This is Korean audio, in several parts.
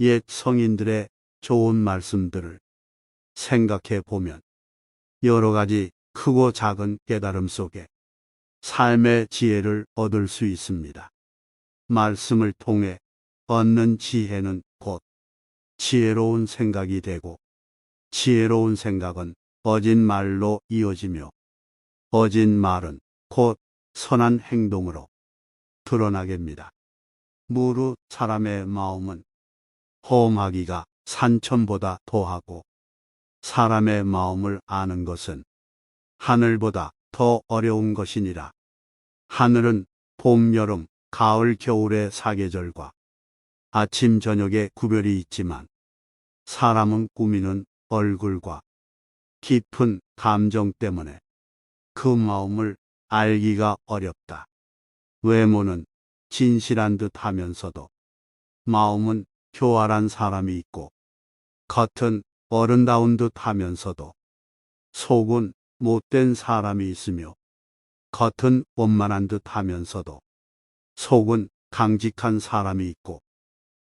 옛 성인들의 좋은 말씀들을 생각해 보면 여러 가지 크고 작은 깨달음 속에 삶의 지혜를 얻을 수 있습니다. 말씀을 통해 얻는 지혜는 곧 지혜로운 생각이 되고 지혜로운 생각은 어진 말로 이어지며 어진 말은 곧 선한 행동으로 드러나겠습니다. 무릇 사람의 마음은 험하기가 산천보다 더하고 사람의 마음을 아는 것은 하늘보다 더 어려운 것이니라. 하늘은 봄, 여름, 가을, 겨울의 사계절과 아침, 저녁의 구별이 있지만 사람은 꾸미는 얼굴과 깊은 감정 때문에 그 마음을 알기가 어렵다. 외모는 진실한 듯 하면서도 마음은 교활한 사람이 있고 겉은 어른다운 듯 하면서도 속은 못된 사람이 있으며 겉은 원만한 듯 하면서도 속은 강직한 사람이 있고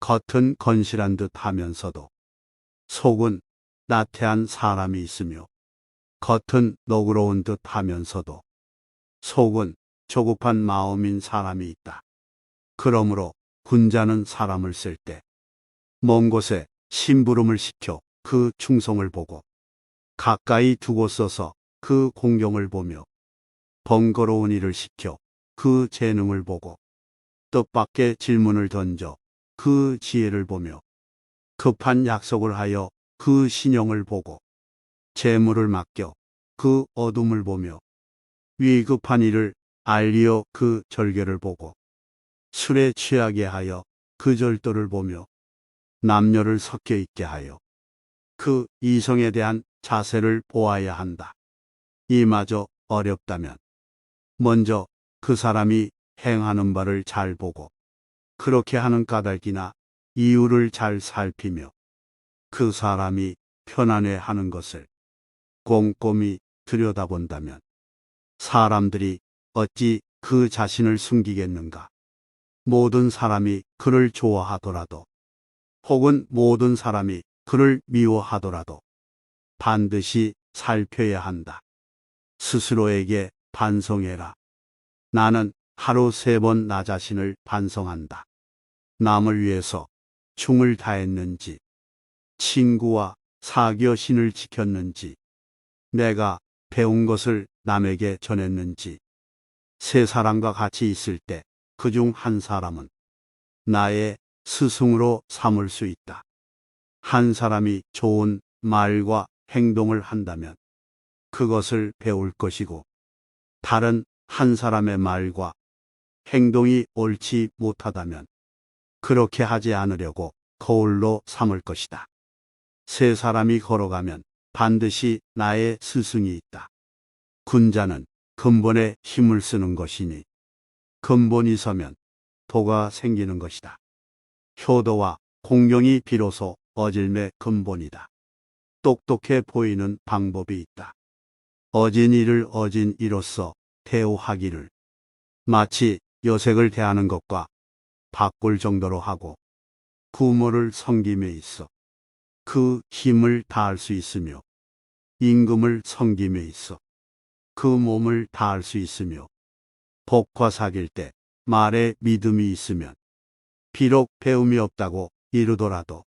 겉은 건실한 듯 하면서도 속은 나태한 사람이 있으며 겉은 너그러운 듯 하면서도 속은 조급한 마음인 사람이 있다. 그러므로 군자는 사람을 쓸 때 먼 곳에 심부름을 시켜 그 충성을 보고 가까이 두고 써서 그 공경을 보며 번거로운 일을 시켜 그 재능을 보고 뜻밖의 질문을 던져 그 지혜를 보며 급한 약속을 하여 그 신용을 보고 재물을 맡겨 그 어둠을 보며 위급한 일을 알리어 그 절개를 보고 술에 취하게 하여 그 절도를 보며 남녀를 섞여 있게 하여 그 이성에 대한 자세를 보아야 한다. 이마저 어렵다면 먼저 그 사람이 행하는 바를 잘 보고 그렇게 하는 까닭이나 이유를 잘 살피며 그 사람이 편안해 하는 것을 꼼꼼히 들여다본다면 사람들이 어찌 그 자신을 숨기겠는가? 모든 사람이 그를 좋아하더라도 혹은 모든 사람이 그를 미워하더라도 반드시 살펴야 한다. 스스로에게 반성해라. 나는 하루 세 번 나 자신을 반성한다. 남을 위해서 충을 다했는지, 친구와 사겨 신을 지켰는지, 내가 배운 것을 남에게 전했는지, 세 사람과 같이 있을 때 그 중 한 사람은 나의 스승으로 삼을 수 있다. 한 사람이 좋은 말과 행동을 한다면 그것을 배울 것이고 다른 한 사람의 말과 행동이 옳지 못하다면 그렇게 하지 않으려고 거울로 삼을 것이다. 세 사람이 걸어가면 반드시 나의 스승이 있다. 군자는 근본에 힘을 쓰는 것이니 근본이 서면 도가 생기는 것이다. 효도와 공경이 비로소 어질매 근본이다. 똑똑해 보이는 방법이 있다. 어진 이를 어진 이로서 대우하기를 마치 여색을 대하는 것과 바꿀 정도로 하고 부모를 섬김에 있어 그 힘을 다할 수 있으며 임금을 섬김에 있어 그 몸을 다할 수 있으며 복과 사귈 때 말에 믿음이 있으면 비록 배움이 없다고 이르더라도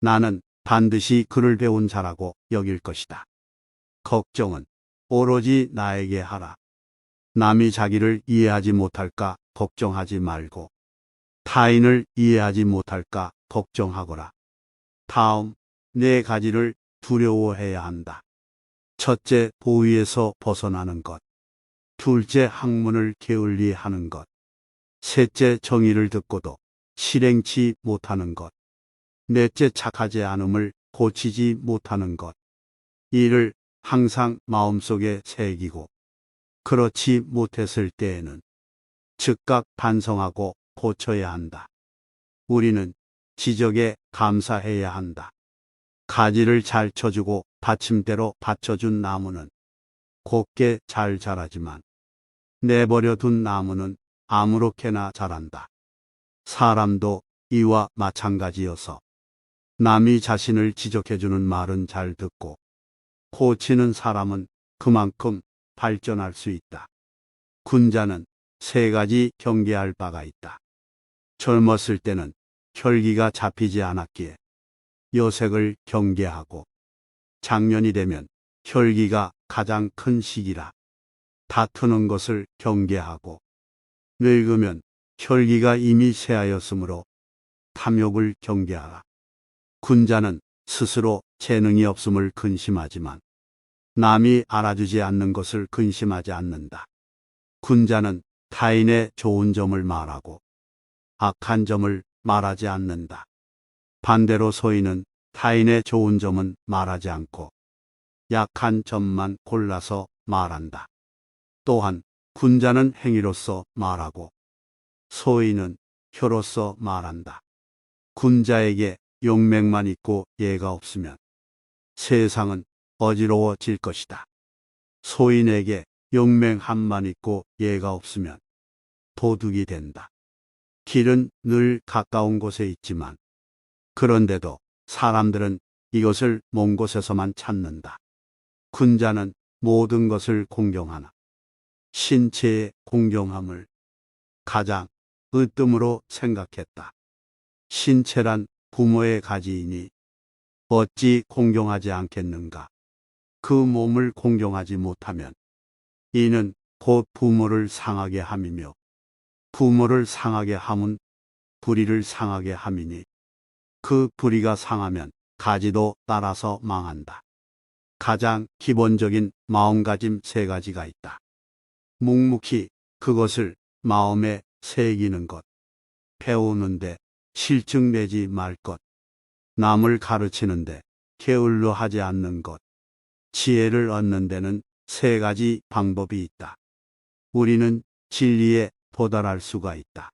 나는 반드시 그를 배운 자라고 여길 것이다. 걱정은 오로지 나에게 하라. 남이 자기를 이해하지 못할까 걱정하지 말고 타인을 이해하지 못할까 걱정하거라. 다음 네 가지를 두려워해야 한다. 첫째, 보위에서 벗어나는 것. 둘째, 학문을 게을리 하는 것. 셋째, 정의를 듣고도 실행치 못하는 것. 넷째, 착하지 않음을 고치지 못하는 것. 이를 항상 마음속에 새기고 그렇지 못했을 때에는 즉각 반성하고 고쳐야 한다. 우리는 지적에 감사해야 한다. 가지를 잘 쳐주고 받침대로 받쳐준 나무는 곱게 잘 자라지만 내버려 둔 나무는 아무렇게나 자란다. 사람도 이와 마찬가지여서 남이 자신을 지적해주는 말은 잘 듣고 고치는 사람은 그만큼 발전할 수 있다. 군자는 세 가지 경계할 바가 있다. 젊었을 때는 혈기가 잡히지 않았기에 여색을 경계하고 장년이 되면 혈기가 가장 큰 시기라 다투는 것을 경계하고 늙으면 혈기가 이미 쇠하였으므로 탐욕을 경계하라. 군자는 스스로 재능이 없음을 근심하지만 남이 알아주지 않는 것을 근심하지 않는다. 군자는 타인의 좋은 점을 말하고 악한 점을 말하지 않는다. 반대로 소인은 타인의 좋은 점은 말하지 않고 약한 점만 골라서 말한다. 또한 군자는 행위로서 말하고 소인은 혀로서 말한다. 군자에게 용맹만 있고 예가 없으면 세상은 어지러워질 것이다. 소인에게 용맹함만 있고 예가 없으면 도둑이 된다. 길은 늘 가까운 곳에 있지만 그런데도 사람들은 이것을 먼 곳에서만 찾는다. 군자는 모든 것을 공경하나 신체의 공경함을 가장 으뜸으로 생각했다. 신체란 부모의 가지이니 어찌 공경하지 않겠는가? 그 몸을 공경하지 못하면 이는 곧 부모를 상하게 함이며 부모를 상하게 함은 불의를 상하게 함이니 그 불의가 상하면 가지도 따라서 망한다. 가장 기본적인 마음가짐 세 가지가 있다. 묵묵히 그것을 마음에 새기는 것, 배우는데 실증 내지 말 것, 남을 가르치는데 게을러 하지 않는 것, 지혜를 얻는 데는 세 가지 방법이 있다. 우리는 진리에 도달할 수가 있다.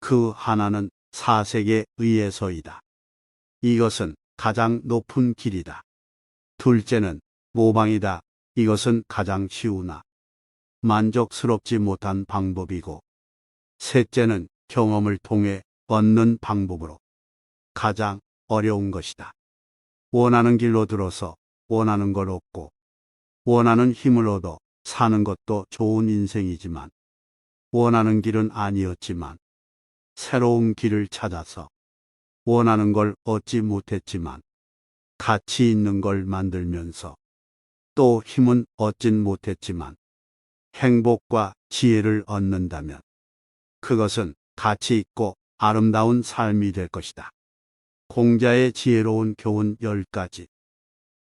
그 하나는 사색에 의해서이다. 이것은 가장 높은 길이다. 둘째는 모방이다. 이것은 가장 쉬우나 만족스럽지 못한 방법이고, 셋째는 경험을 통해 얻는 방법으로 가장 어려운 것이다. 원하는 길로 들어서 원하는 걸 얻고, 원하는 힘을 얻어 사는 것도 좋은 인생이지만, 원하는 길은 아니었지만, 새로운 길을 찾아서 원하는 걸 얻지 못했지만, 가치 있는 걸 만들면서 또 힘은 얻진 못했지만, 행복과 지혜를 얻는다면, 그것은 가치 있고 아름다운 삶이 될 것이다. 공자의 지혜로운 교훈 10가지.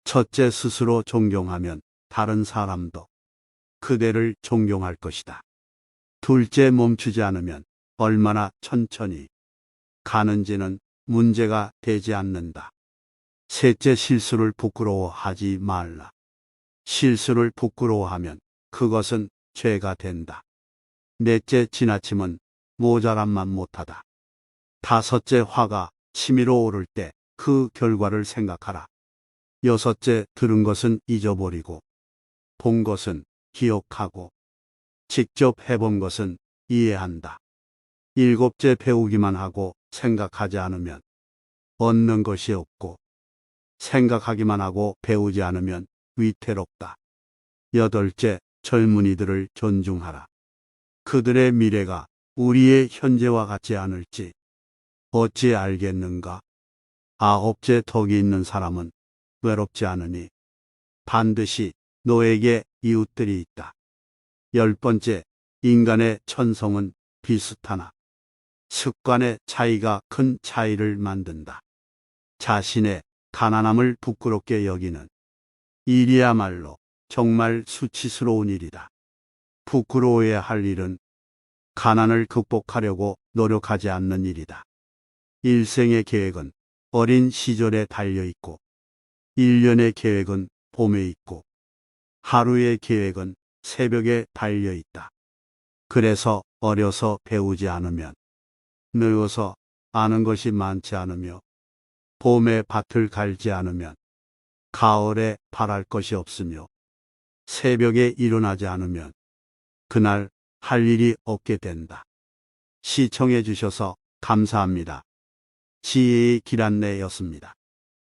첫째 스스로 존경하면 다른 사람도 그대를 존경할 것이다. 둘째 멈추지 않으면 얼마나 천천히 가는지는 문제가 되지 않는다. 셋째 실수를 부끄러워하지 말라. 실수를 부끄러워하면 그것은 죄가 된다. 넷째 지나침은 모자람만 못하다. 다섯째 화가 치밀어 오를 때 그 결과를 생각하라. 여섯째 들은 것은 잊어버리고 본 것은 기억하고 직접 해본 것은 이해한다. 일곱째 배우기만 하고 생각하지 않으면 얻는 것이 없고 생각하기만 하고 배우지 않으면 위태롭다. 여덟째 젊은이들을 존중하라. 그들의 미래가 우리의 현재와 같지 않을지 어찌 알겠는가? 아홉째 덕이 있는 사람은 외롭지 않으니 반드시 너에게 이웃들이 있다. 열 번째, 인간의 천성은 비슷하나 습관의 차이가 큰 차이를 만든다. 자신의 가난함을 부끄럽게 여기는 일이야말로 정말 수치스러운 일이다. 부끄러워야 할 일은 가난을 극복하려고 노력하지 않는 일이다. 일생의 계획은 어린 시절에 달려 있고, 일년의 계획은 봄에 있고, 하루의 계획은 새벽에 달려 있다. 그래서 어려서 배우지 않으면, 늙어서 아는 것이 많지 않으며, 봄에 밭을 갈지 않으면, 가을에 바랄 것이 없으며, 새벽에 일어나지 않으면, 그날 할 일이 없게 된다. 시청해 주셔서 감사합니다. 지혜의 길 안내였습니다.